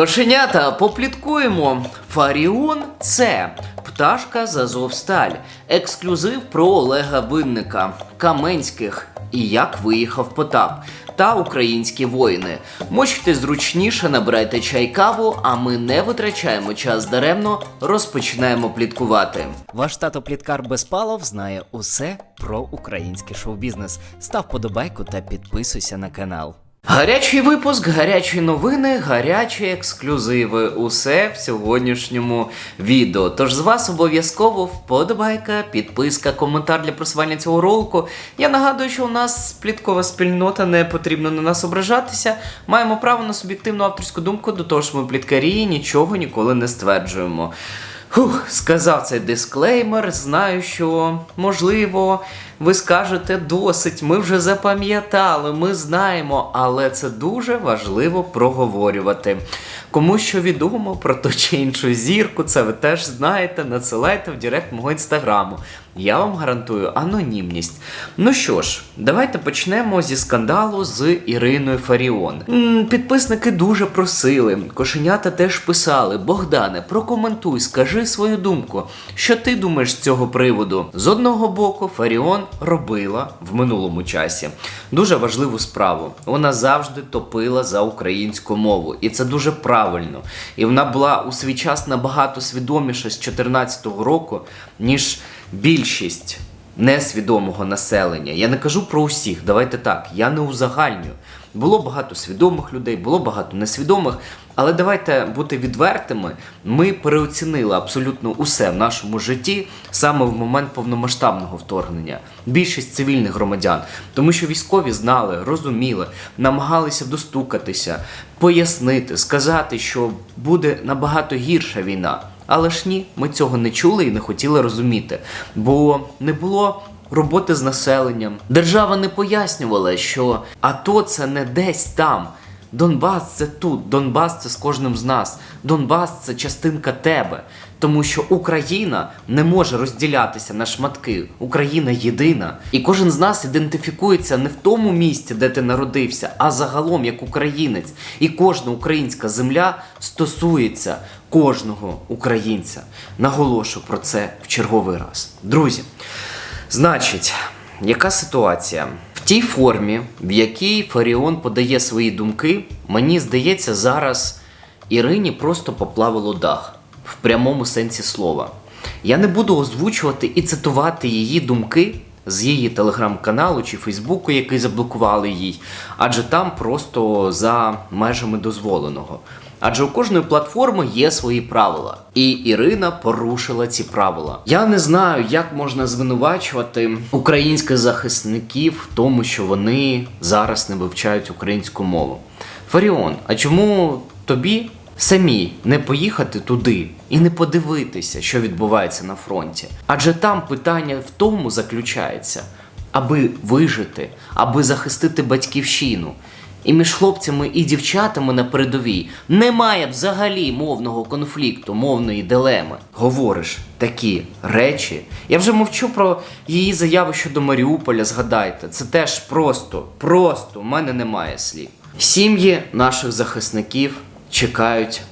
Кошенята, попліткуємо. Фаріон це пташка з Азовсталь. Ексклюзив про Олега Винника, Каменських і як виїхав Потап та українські воїни. Мочте зручніше, набирайте чай каву, а ми не витрачаємо час даремно, розпочинаємо пліткувати. Ваш тато Пліткар Безпалов знає усе про український шоу-бізнес. Став подобайку та підписуйся на канал. Гарячий випуск, гарячі новини, гарячі ексклюзиви. Усе в сьогоднішньому відео. Тож з вас обов'язково вподобайка, підписка, коментар для просування цього ролику. Я нагадую, що у нас пліткова спільнота, не потрібно на нас ображатися. Маємо право на суб'єктивну авторську думку, до того ж ми пліткарі, нічого ніколи не стверджуємо. Фух, сказав цей дисклеймер. Знаю, що можливо ви скажете досить, ми вже запам'ятали, ми знаємо, але це дуже важливо проговорювати. Кому що відомо про ту чи іншу зірку, це ви теж знаєте, надсилайте в директ мого інстаграму. Я вам гарантую анонімність. Ну що ж, давайте почнемо зі скандалу з Іриною Фаріон. Підписники дуже просили, кошенята теж писали. Богдане, прокоментуй, скажи свою думку. Що ти думаєш з цього приводу? З одного боку, Фаріон робила в минулому часі дуже важливу справу. Вона завжди топила за українську мову, і це дуже правильно. І вона була у свій час набагато свідоміша з 2014 року, ніж більшість несвідомого населення. Я не кажу про усіх, давайте так, я не узагальнюю. Було багато свідомих людей, було багато несвідомих, але давайте бути відвертими. Ми переоцінили абсолютно усе в нашому житті саме в момент повномасштабного вторгнення. Більшість цивільних громадян, тому що військові знали, розуміли, намагалися достукатися, пояснити, сказати, що буде набагато гірша війна. Але ж ні, ми цього не чули і не хотіли розуміти, бо не було роботи з населенням. Держава не пояснювала, що АТО це не десь там. Донбас це тут, Донбас це з кожним з нас. Донбас це частинка тебе. Тому що Україна не може розділятися на шматки. Україна єдина. І кожен з нас ідентифікується не в тому місці, де ти народився, а загалом як українець. І кожна українська земля стосується кожного українця. Наголошу про це в черговий раз. Друзі, значить, яка ситуація? В тій формі, в якій Фаріон подає свої думки, мені здається, зараз Ірині просто поплавило дах в прямому сенсі слова. Я не буду озвучувати і цитувати її думки з її телеграм-каналу чи Фейсбуку, який заблокували їй, адже там просто за межами дозволеного. Адже у кожної платформи є свої правила, і Ірина порушила ці правила. Я не знаю, як можна звинувачувати українських захисників в тому, що вони зараз не вивчають українську мову. Фаріон, а чому тобі самі не поїхати туди і не подивитися, що відбувається на фронті? Адже там питання в тому заключається, аби вижити, аби захистити батьківщину. І між хлопцями і дівчатами на передовій немає взагалі мовного конфлікту, мовної дилеми. Говориш такі речі. Я вже мовчу про її заяву щодо Маріуполя. Згадайте, це теж просто, просто у мене немає слів. Сім'ї наших захисників чекають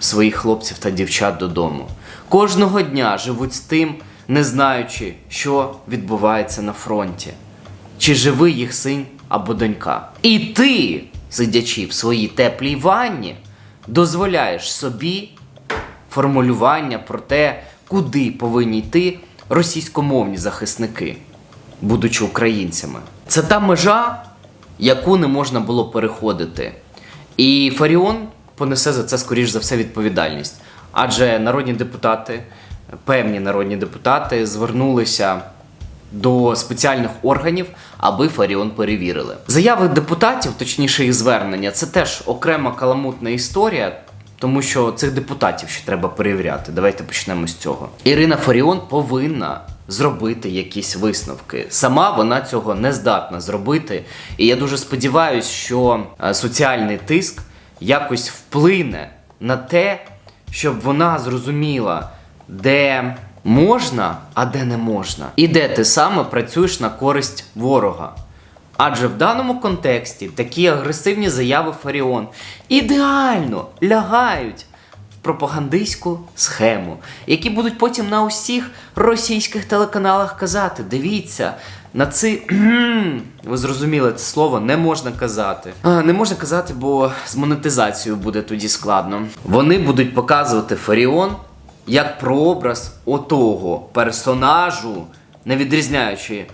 своїх хлопців та дівчат додому. Кожного дня живуть з тим, не знаючи, що відбувається на фронті чи живий їх син або донька. І ти, сидячи в своїй теплій ванні, дозволяєш собі формулювання про те, куди повинні йти російськомовні захисники, будучи українцями. Це та межа, яку не можна було переходити. І Фаріон понесе за це, скоріш за все, відповідальність. Адже народні депутати, певні народні депутати звернулися до спеціальних органів, аби Фаріон перевірили. Заяви депутатів, точніше їх звернення, це теж окрема каламутна історія. Тому що цих депутатів ще треба перевіряти. Давайте почнемо з цього. Ірина Фаріон повинна зробити якісь висновки. Сама вона цього не здатна зробити. І я дуже сподіваюся, що е, соціальний тиск якось вплине на те, щоб вона зрозуміла, де можна, а де не можна. І де ти саме працюєш на користь ворога. Адже в даному контексті такі агресивні заяви Фаріон ідеально лягають в пропагандистську схему, які будуть потім на усіх російських телеканалах казати: дивіться, на ци. Ви зрозуміли, це слово не можна казати. А, не можна казати, бо з монетизацією буде тоді складно. Вони будуть показувати Фаріон як прообраз отого персонажу, не відрізняючи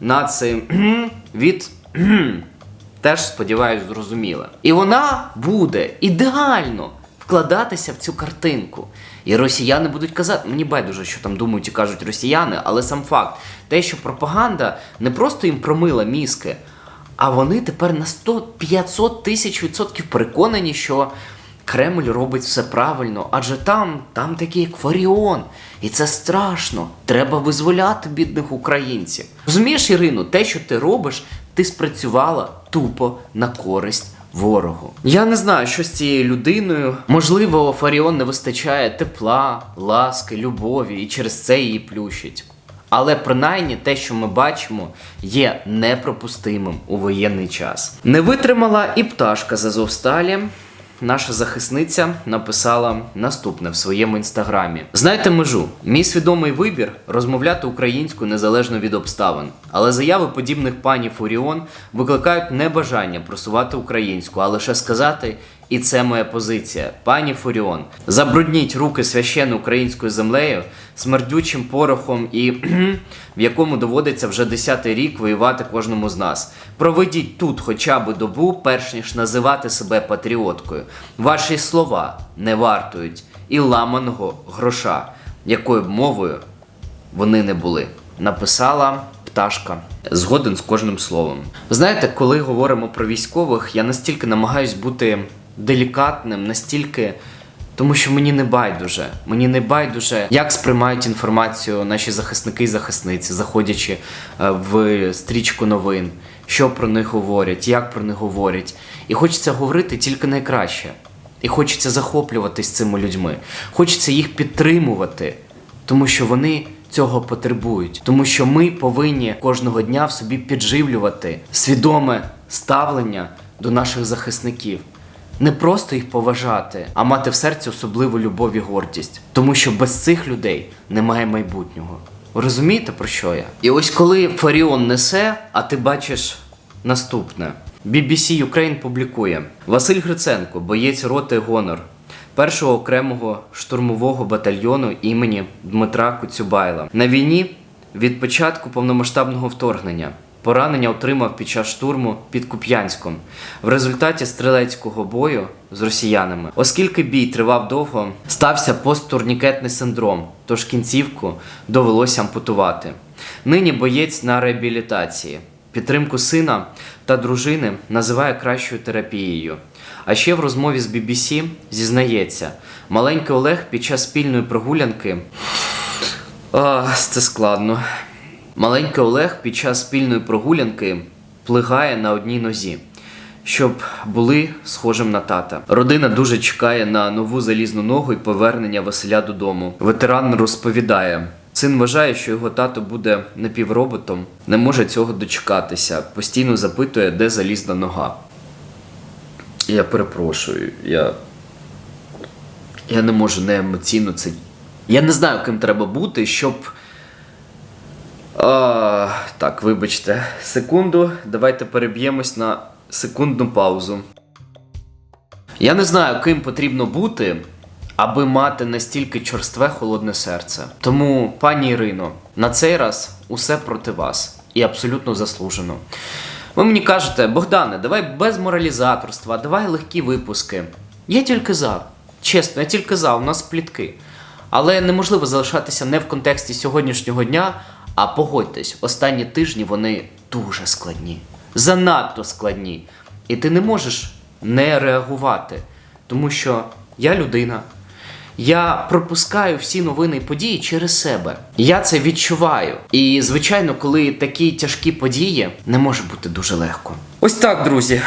наци від. Теж сподіваюсь, зрозуміла. І вона буде ідеально вкладатися в цю картинку. І росіяни будуть казати, мені байдуже, що там думають і кажуть росіяни, але сам факт, те, що пропаганда не просто їм промила мізки, а вони тепер на 100-500 тисяч відсотків переконані, що Кремль робить все правильно, адже там, там такі як Фаріон. І це страшно. Треба визволяти бідних українців. Розумієш, Ірино, те, що ти робиш, ти спрацювала тупо на користь ворогу. Я не знаю, що з цією людиною. Можливо, Фаріон не вистачає тепла, ласки, любові, і через це її плющить. Але принаймні те, що ми бачимо, є непропустимим у воєнний час. Не витримала і пташка з Азовсталі. Наша захисниця написала наступне в своєму інстаграмі: Знайте межу, мій свідомий вибір розмовляти українською незалежно від обставин. Але заяви подібних пані Фуріон викликають не бажання просувати українську, а лише сказати, і це моя позиція. Пані Фуріон, забрудніть руки священно українською землею, смердючим порохом і в якому доводиться вже десятий рік воювати кожному з нас. Проведіть тут хоча б добу, перш ніж називати себе патріоткою. Ваші слова не вартують і ламаного гроша, якою б мовою вони не були. Написала пташка. Згоден з кожним словом. Знаєте, коли говоримо про військових, я настільки намагаюсь бути делікатним, настільки. Тому що мені не байдуже. Мені не байдуже, як сприймають інформацію наші захисники і захисниці, заходячи е, в стрічку новин, що про них говорять, як про них говорять. І хочеться говорити тільки найкраще. І хочеться захоплюватись цими людьми. Хочеться їх підтримувати, тому що вони цього потребують. Тому що ми повинні кожного дня в собі підживлювати свідоме ставлення до наших захисників. Не просто їх поважати, а мати в серці особливу любов і гордість. Тому що без цих людей немає майбутнього. Розумієте про що я? І ось коли Фаріон несе, а ти бачиш наступне. BBC Ukraine публікує Василь Гриценко, боєць роти Гонор, першого окремого штурмового батальйону імені Дмитра Коцюбайла. На війні від початку повномасштабного вторгнення. Поранення отримав під час штурму під Куп'янськом в результаті стрілецького бою з росіянами. Оскільки бій тривав довго, стався посттурнікетний синдром, тож кінцівку довелося ампутувати. Нині боєць на реабілітації. Підтримку сина та дружини називає кращою терапією. А ще в розмові з BBC зізнається, маленький Олег під час спільної прогулянки. А, це складно. Маленький Олег під час спільної прогулянки плигає на одній нозі, щоб були схожим на тата. Родина дуже чекає на нову залізну ногу і повернення Василя додому. Ветеран розповідає. Син вважає, що його тато буде напівроботом, не може цього дочекатися. Постійно запитує, де залізна нога. Я перепрошую, я. Я не можу не емоційно це. Я не знаю, ким треба бути, щоб. А, так, вибачте. Секунду, давайте переб'ємось на секундну паузу. Я не знаю, ким потрібно бути, аби мати настільки чорстве холодне серце. Тому, пані Ірино, на цей раз усе проти вас і абсолютно заслужено. Ви мені кажете, Богдане, давай без моралізаторства, давай легкі випуски. Я тільки за. Чесно, я тільки за, у нас плітки. Але неможливо залишатися не в контексті сьогоднішнього дня, а погодьтесь, останні тижні вони дуже складні, занадто складні. І ти не можеш не реагувати, тому що я людина. Я пропускаю всі новини і події через себе. Я це відчуваю. І, звичайно, коли такі тяжкі події, не може бути дуже легко. Ось так, друзі.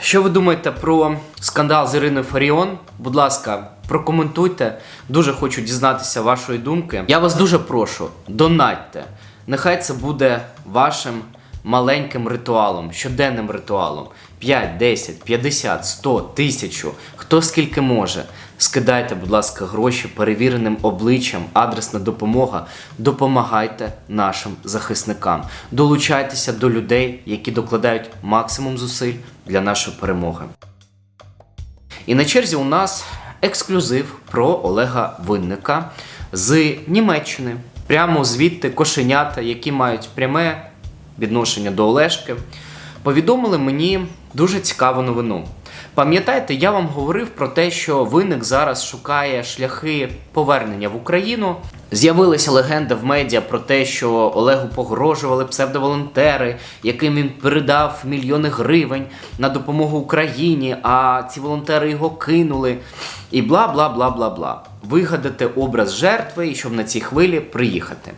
Що ви думаєте про скандал з Іриною Фаріон? Будь ласка, прокоментуйте. Дуже хочу дізнатися вашої думки. Я вас дуже прошу, донатьте. Нехай це буде вашим маленьким ритуалом, щоденним ритуалом. 5, 10, 50, 100, 1000, хто скільки може. Скидайте, будь ласка, гроші перевіреним обличчям, адресна допомога. Допомагайте нашим захисникам. Долучайтеся до людей, які докладають максимум зусиль для нашої перемоги. І на черзі у нас ексклюзив про Олега Винника з Німеччини. Прямо звідти кошенята, які мають пряме відношення до Олешки, повідомили мені дуже цікаву новину. Пам'ятаєте, я вам говорив про те, що винник зараз шукає шляхи повернення в Україну. З'явилася легенда в медіа про те, що Олегу погрожували псевдоволонтери, яким він передав мільйони гривень на допомогу Україні, а ці волонтери його кинули. І бла бла бла бла бла. Вигадати образ жертви і щоб на цій хвилі приїхати.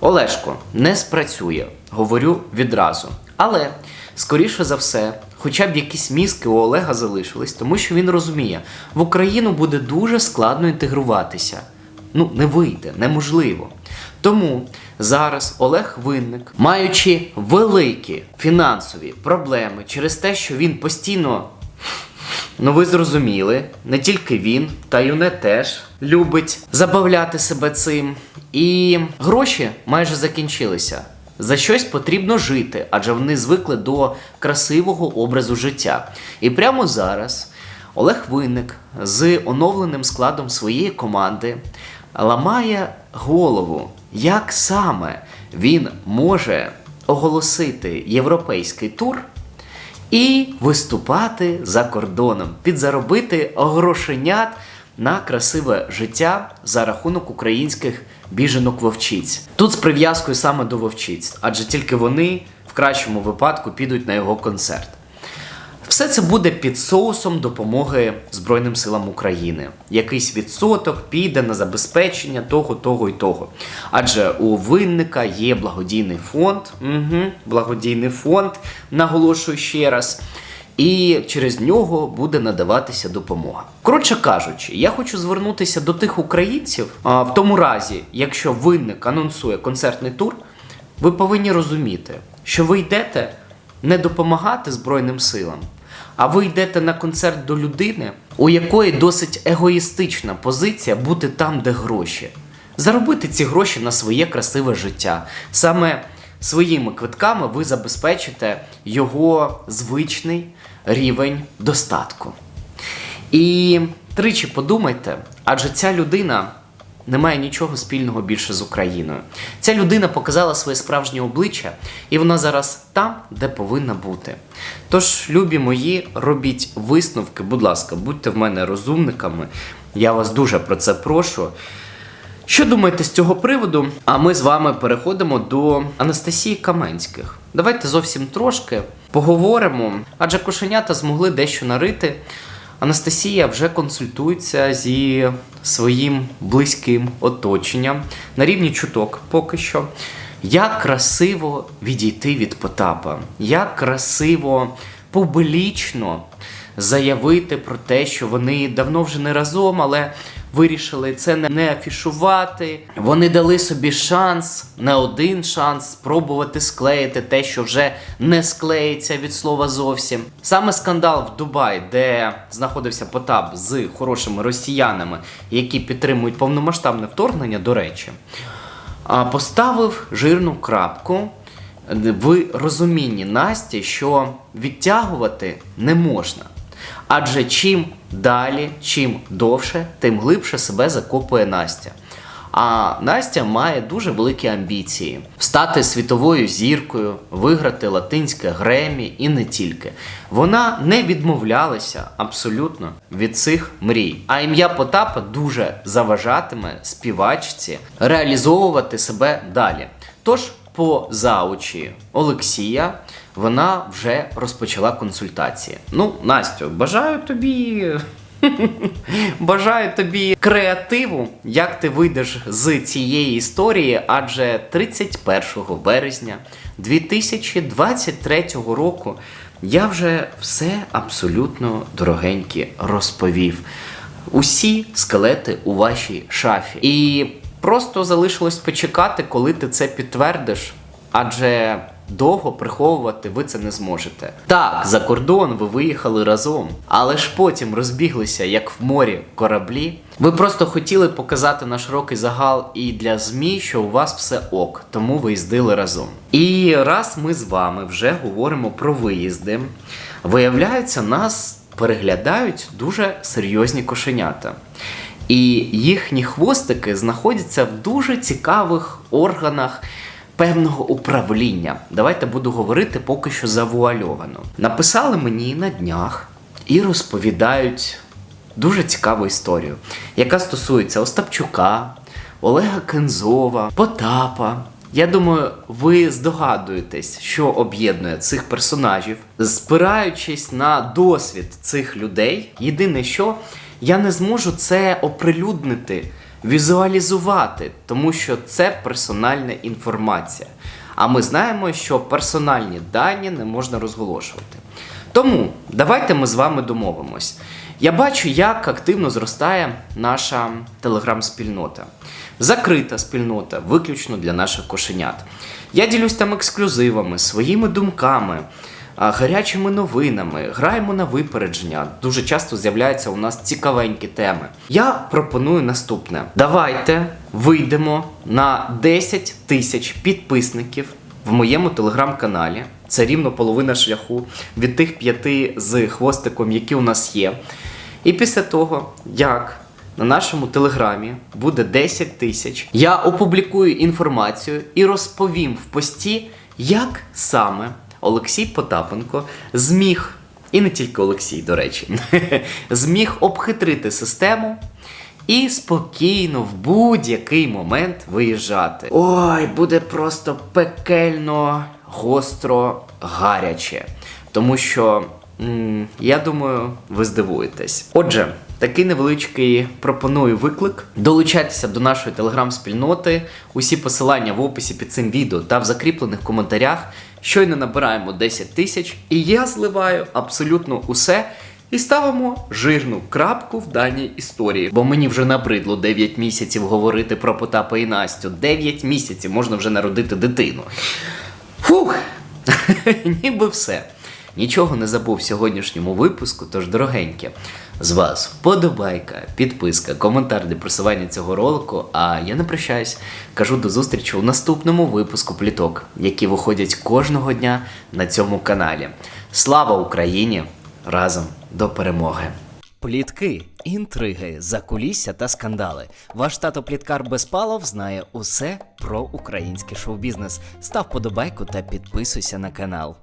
Олешко не спрацює, говорю відразу. Але, скоріше за все, хоча б якісь мізки у Олега залишились, тому що він розуміє, в Україну буде дуже складно інтегруватися. Ну, не вийде, неможливо. Тому зараз Олег Винник, маючи великі фінансові проблеми через те, що він постійно Ну, ви зрозуміли, не тільки він, та Юне теж любить забавляти себе цим. І гроші майже закінчилися. За щось потрібно жити, адже вони звикли до красивого образу життя. І прямо зараз Олег Винник з оновленим складом своєї команди ламає голову, як саме він може оголосити європейський тур і виступати за кордоном, підзаробити грошенят на красиве життя за рахунок українських біженок вовчиць. Тут з прив'язкою саме до вовчиць, адже тільки вони в кращому випадку підуть на його концерт. Все це буде під соусом допомоги Збройним силам України. Якийсь відсоток піде на забезпечення того, того і того. Адже у винника є благодійний фонд, угу, благодійний фонд, наголошую ще раз. І через нього буде надаватися допомога. Коротше кажучи, я хочу звернутися до тих українців. А, в тому разі, якщо винник анонсує концертний тур, ви повинні розуміти, що ви йдете не допомагати Збройним силам, а ви йдете на концерт до людини, у якої досить егоїстична позиція бути там, де гроші. Заробити ці гроші на своє красиве життя. Саме своїми квитками ви забезпечите його звичний рівень достатку. І тричі подумайте, адже ця людина не має нічого спільного більше з Україною. Ця людина показала своє справжнє обличчя, і вона зараз там, де повинна бути. Тож, любі мої, робіть висновки, будь ласка, будьте в мене розумниками. Я вас дуже про це прошу. Що думаєте з цього приводу? А ми з вами переходимо до Анастасії Каменських. Давайте зовсім трошки поговоримо, адже кошенята змогли дещо нарити. Анастасія вже консультується зі своїм близьким оточенням на рівні чуток поки що. Як красиво відійти від Потапа, як красиво публічно заявити про те, що вони давно вже не разом, але вирішили це не- афішувати. Вони дали собі шанс, не один шанс спробувати склеїти те, що вже не склеїться від слова зовсім. Саме скандал в Дубаї, де знаходився Потап з хорошими росіянами, які підтримують повномасштабне вторгнення, до речі, поставив жирну крапку в розумінні Насті, що відтягувати не можна. Адже чим далі, чим довше, тим глибше себе закопує Настя. А Настя має дуже великі амбіції стати світовою зіркою, виграти латинське Гремі і не тільки. Вона не відмовлялася абсолютно від цих мрій. А ім'я Потапа дуже заважатиме співачці реалізовувати себе далі. Тож, по заучі Олексія вона вже розпочала консультації. Ну, Настю, бажаю тобі. Бажаю тобі креативу, як ти вийдеш з цієї історії, адже 31 березня 2023 року я вже все абсолютно дорогеньке розповів. Усі скелети у вашій шафі. І просто залишилось почекати, коли ти це підтвердиш. Адже довго приховувати ви це не зможете. Так, за кордон ви виїхали разом, але ж потім розбіглися, як в морі кораблі. Ви просто хотіли показати на широкий загал і для ЗМІ, що у вас все ок, тому ви їздили разом. І раз ми з вами вже говоримо про виїзди, виявляється, нас переглядають дуже серйозні кошенята. І їхні хвостики знаходяться в дуже цікавих органах певного управління. Давайте буду говорити поки що завуальовано. Написали мені на днях і розповідають дуже цікаву історію, яка стосується Остапчука, Олега Кензова, Потапа. Я думаю, ви здогадуєтесь, що об'єднує цих персонажів, спираючись на досвід цих людей. Єдине, що я не зможу це оприлюднити, візуалізувати, тому що це персональна інформація. А ми знаємо, що персональні дані не можна розголошувати. Тому давайте ми з вами домовимось. Я бачу, як активно зростає наша телеграм-спільнота. Закрита спільнота, виключно для наших кошенят. Я ділюсь там ексклюзивами, своїми думками, гарячими новинами, граємо на випередження. Дуже часто з'являються у нас цікавенькі теми. Я пропоную наступне: давайте вийдемо на 10 тисяч підписників в моєму телеграм-каналі. Це рівно половина шляху від тих п'яти з хвостиком, які у нас є. І після того, як на нашому телеграмі буде 10 тисяч, я опублікую інформацію і розповім в пості, як саме Олексій Потапенко зміг, і не тільки Олексій, до речі, зміг обхитрити систему. І спокійно в будь-який момент виїжджати. Ой, буде просто пекельно, гостро, гаряче. Тому що м, я думаю, ви здивуєтесь. Отже, такий невеличкий пропоную виклик. Долучайтеся до нашої телеграм-спільноти. Усі посилання в описі під цим відео та в закріплених коментарях. Щойно набираємо 10 тисяч, і я зливаю абсолютно усе. І ставимо жирну крапку в даній історії. Бо мені вже набридло 9 місяців говорити про Потапа і Настю. 9 місяців можна вже народити дитину. Фух, ніби все. Нічого не забув в сьогоднішньому випуску, тож дорогеньке, з вас вподобайка, підписка, коментар для просування цього ролику. А я не прощаюсь. Кажу до зустрічі у наступному випуску пліток, які виходять кожного дня на цьому каналі. Слава Україні! Разом до перемоги! Плітки, інтриги, закулісся та скандали. Ваш тато Пліткар Безпалов знає усе про український шоу-бізнес. Став подобайку та підписуйся на канал.